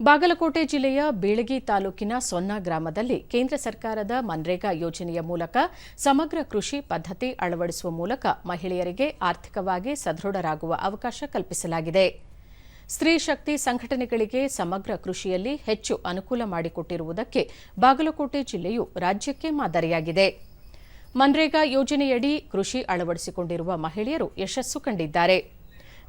ಬಾಗಲಕೋಟೆ ಜಿಲ್ಲೆಯ ಬೀಳಗಿ ತಾಲೂಕಿನ ಸೊನ್ನ ಗ್ರಾಮದಲ್ಲಿ ಕೇಂದ್ರ ಸರ್ಕಾರದ ಮನ್ರೇಗಾ ಯೋಜನೆಯ ಮೂಲಕ ಸಮಗ್ರ ಕೃಷಿ ಪದ್ಧತಿ ಅಳವಡಿಸುವ ಮೂಲಕ ಮಹಿಳೆಯರಿಗೆ ಆರ್ಥಿಕವಾಗಿ ಸದೃಢರಾಗುವ ಅವಕಾಶ ಕಲ್ಪಿಸಲಾಗಿದೆ. ಸ್ತ್ರೀ ಶಕ್ತಿ ಸಂಘಟನೆಗಳಿಗೆ ಸಮಗ್ರ ಕೃಷಿಯಲ್ಲಿ ಹೆಚ್ಚು ಅನುಕೂಲ ಮಾಡಿಕೊಟ್ಟಿರುವುದಕ್ಕೆ ಬಾಗಲಕೋಟೆ ಜಿಲ್ಲೆಯು ರಾಜ್ಯಕ್ಕೆ ಮಾದರಿಯಾಗಿದೆ. ಮನ್ರೇಗಾ ಯೋಜನೆಯಡಿ ಕೃಷಿ ಅಳವಡಿಸಿಕೊಂಡಿರುವ ಮಹಿಳೆಯರು ಯಶಸ್ಸು ಕಂಡಿದ್ದಾರೆ.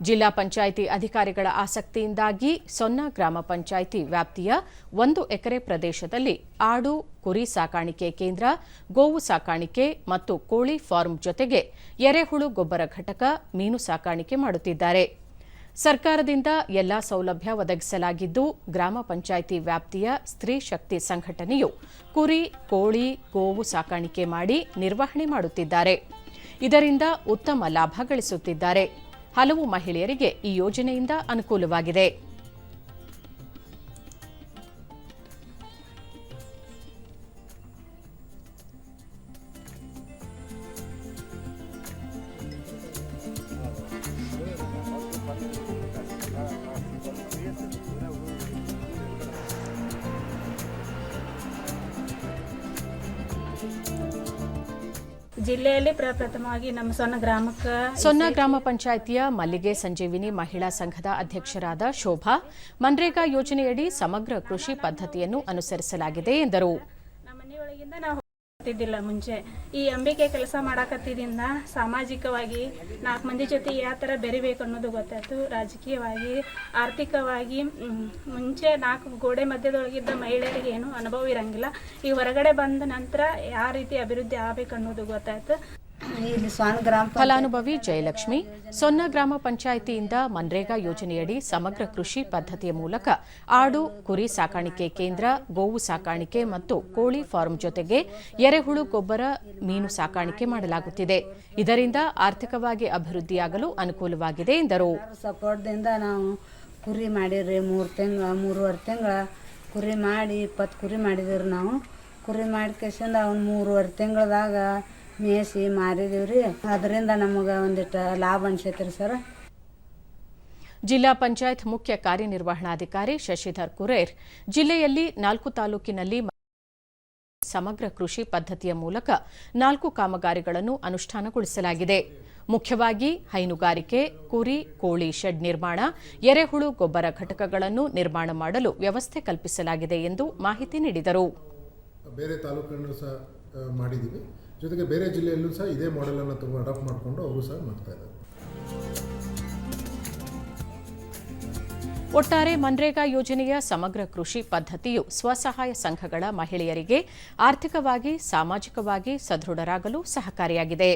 ಜಿಲ್ಲಾ ಪಂಚಾಯಿತಿ ಅಧಿಕಾರಿಗಳ ಆಸಕ್ತಿಯಿಂದಾಗಿ ಸೊನ್ನ ಗ್ರಾಮ ಪಂಚಾಯಿತಿ ವ್ಯಾಪ್ತಿಯ ಒಂದು ಎಕರೆ ಪ್ರದೇಶದಲ್ಲಿ ಆಡು, ಕುರಿ ಸಾಕಾಣಿಕೆ ಕೇಂದ್ರ, ಗೋವು ಸಾಕಾಣಿಕೆ ಮತ್ತು ಕೋಳಿ ಫಾರ್ಮ್ ಜೊತೆಗೆ ಎರೆಹುಳು ಗೊಬ್ಬರ ಘಟಕ ಮೀನು ಸಾಕಾಣಿಕೆ ಮಾಡುತ್ತಿದ್ದಾರೆ. ಸರ್ಕಾರದಿಂದ ಎಲ್ಲಾ ಸೌಲಭ್ಯ ಒದಗಿಸಲಾಗಿದ್ದು, ಗ್ರಾಮ ಪಂಚಾಯಿತಿ ವ್ಯಾಪ್ತಿಯ ಸ್ತ್ರೀ ಶಕ್ತಿ ಸಂಘಟನೆಯು ಕುರಿ, ಕೋಳಿ, ಗೋವು ಸಾಕಾಣಿಕೆ ಮಾಡಿ ನಿರ್ವಹಣೆ ಮಾಡುತ್ತಿದ್ದಾರೆ. ಇದರಿಂದ ಉತ್ತಮ ಲಾಭ ಗಳಿಸುತ್ತಿದ್ದಾರೆ. ಹಲವು ಮಹಿಳೆಯರಿಗೆ ಈ ಯೋಜನೆಯಿಂದ ಅನುಕೂಲವಾಗಿದೆ. ಜಿಲ್ಲೆಯಲ್ಲಿ ಪ್ರಪ್ರಥಮವಾಗಿ ನಮ್ಮ ಸೊನ್ನ ಗ್ರಾಮಕ್ಕೆ ಸೊನ್ನ ಗ್ರಾಮ ಪಂಚಾಯಿತಿಯ ಮಲ್ಲಿಗೆ ಸಂಜೀವಿನಿ ಮಹಿಳಾ ಸಂಘದ ಅಧ್ಯಕ್ಷರಾದ ಶೋಭಾ ಮನ್ರೇಗಾ ಯೋಜನೆಯಡಿ ಸಮಗ್ರ ಕೃಷಿ ಪದ್ಧತಿಯನ್ನು ಅನುಸರಿಸಲಾಗಿದೆ ಎಂದರು. ಹೋಗ್ತಿದ್ದಿಲ್ಲ ಮುಂಚೆ. ಈ ಅಂಬಿಕೆ ಕೆಲಸ ಮಾಡಾಕತ್ತಿದಿಂದ ಸಾಮಾಜಿಕವಾಗಿ ನಾಲ್ಕು ಮಂದಿ ಜೊತೆ ಯಾವ ಥರ ಬೆರಿಬೇಕು ಅನ್ನೋದು ಗೊತ್ತಾಯ್ತು. ರಾಜಕೀಯವಾಗಿ, ಆರ್ಥಿಕವಾಗಿ ಮುಂಚೆ ನಾಲ್ಕು ಗೋಡೆ ಮಧ್ಯದೊಳಗಿದ್ದ ಮಹಿಳೆಯರಿಗೆ ಏನು ಅನುಭವ ಇರಂಗಿಲ್ಲ. ಈ ಹೊರಗಡೆ ಬಂದ ನಂತರ ಯಾವ ರೀತಿ ಅಭಿವೃದ್ಧಿ ಆಗ್ಬೇಕು ಅನ್ನೋದು ಗೊತ್ತಾಯ್ತು. ಇಲ್ಲಿ ಸ್ವಾನ ಗ್ರಾಮ ಫಲಾನುಭವಿ ಜಯಲಕ್ಷ್ಮಿ ಸೊನ್ನ ಗ್ರಾಮ ಪಂಚಾಯಿತಿಯಿಂದ ಮನ್ರೇಗಾ ಯೋಜನೆಯಡಿ ಸಮಗ್ರ ಕೃಷಿ ಪದ್ಧತಿಯ ಮೂಲಕ ಆಡು ಕುರಿ ಸಾಕಾಣಿಕೆ ಕೇಂದ್ರ ಗೋವು ಸಾಕಾಣಿಕೆ ಮತ್ತು ಕೋಳಿ ಫಾರ್ಮ್ ಜೊತೆಗೆ ಎರೆಹುಳು ಗೊಬ್ಬರ ಮೀನು ಸಾಕಾಣಿಕೆ ಮಾಡಲಾಗುತ್ತಿದೆ. ಇದರಿಂದ ಆರ್ಥಿಕವಾಗಿ ಅಭಿವೃದ್ಧಿಯಾಗಲು ಅನುಕೂಲವಾಗಿದೆ ಎಂದರು. ಸಪೋರ್ಟ್ದಿಂದ ನಾವು ಕುರಿ ಮಾಡಿರಿ ಮೂರು ತಿಂಗಳ ಮೂರುವರೆ ತಿಂಗಳ ಕುರಿ ಮಾಡಿ ಇಪ್ಪತ್ತು ಕುರಿ ಮಾಡಿದಿರಿ ನಾವು. ಕುರಿ ಮಾಡ್ಕೇಸಿಂದ ಅವ್ನು ಮೂರುವರೆ ತಿಂಗಳದಾಗ ಮೇಯಿಸಿ ಮಾರಿದೀವ್ರಿ. ಅದರಿಂದ ನಮಗೆ ಒಂದಿಷ್ಟು ಲಾಭ ಅನ್ಸೈತ್ರಿ ಸರ್. ಜಿಲ್ಲಾ ಪಂಚಾಯತ್ ಮುಖ್ಯ ಕಾರ್ಯನಿರ್ವಹಣಾಧಿಕಾರಿ ಶಶಿಧರ್ ಕುರೇರ್ ಜಿಲ್ಲೆಯಲ್ಲಿ ನಾಲ್ಕು ತಾಲೂಕಿನಲ್ಲಿ ಸಮಗ್ರ ಕೃಷಿ ಪದ್ಧತಿಯ ಮೂಲಕ ನಾಲ್ಕು ಕಾಮಗಾರಿಗಳನ್ನು ಅನುಷ್ಠಾನಗೊಳಿಸಲಾಗಿದೆ. ಮುಖ್ಯವಾಗಿ ಹೈನುಗಾರಿಕೆ ಕುರಿ ಕೋಳಿ ಶೆಡ್ ನಿರ್ಮಾಣ ಎರೆಹುಳು ಗೊಬ್ಬರ ಘಟಕಗಳನ್ನು ನಿರ್ಮಾಣ ಮಾಡಲು ವ್ಯವಸ್ಥೆ ಕಲ್ಪಿಸಲಾಗಿದೆ ಎಂದು ಮಾಹಿತಿ ನೀಡಿದರು. ಬೇರೆ ತಾಲೂಕನ್ನು ಸಹ ಮಾಡಿದ್ದೀವಿ. ಜೊತೆಗೆ ಬೇರೆ ಜಿಲ್ಲೆಯಲ್ಲೂ ಸಹ ಇದೇ ಮಾಡೆಲನ್ನು ತುಂಬ ಅಡಾಪ್ಟ್ ಮಾಡಿಕೊಂಡು ಅವರು ಸಹ ಮಾಡ್ತಾ ಇದ್ದಾರೆ. ಒಟ್ಟಾರೆ ಮನ್ರೇಗಾ ಯೋಜನೆಯ ಸಮಗ್ರ ಕೃಷಿ ಪದ್ಧತಿಯು ಸ್ವಸಹಾಯ ಸಂಘಗಳ ಮಹಿಳೆಯರಿಗೆ ಆರ್ಥಿಕವಾಗಿ, ಸಾಮಾಜಿಕವಾಗಿ ಸದೃಢರಾಗಲು ಸಹಕಾರಿಯಾಗಿದೆ.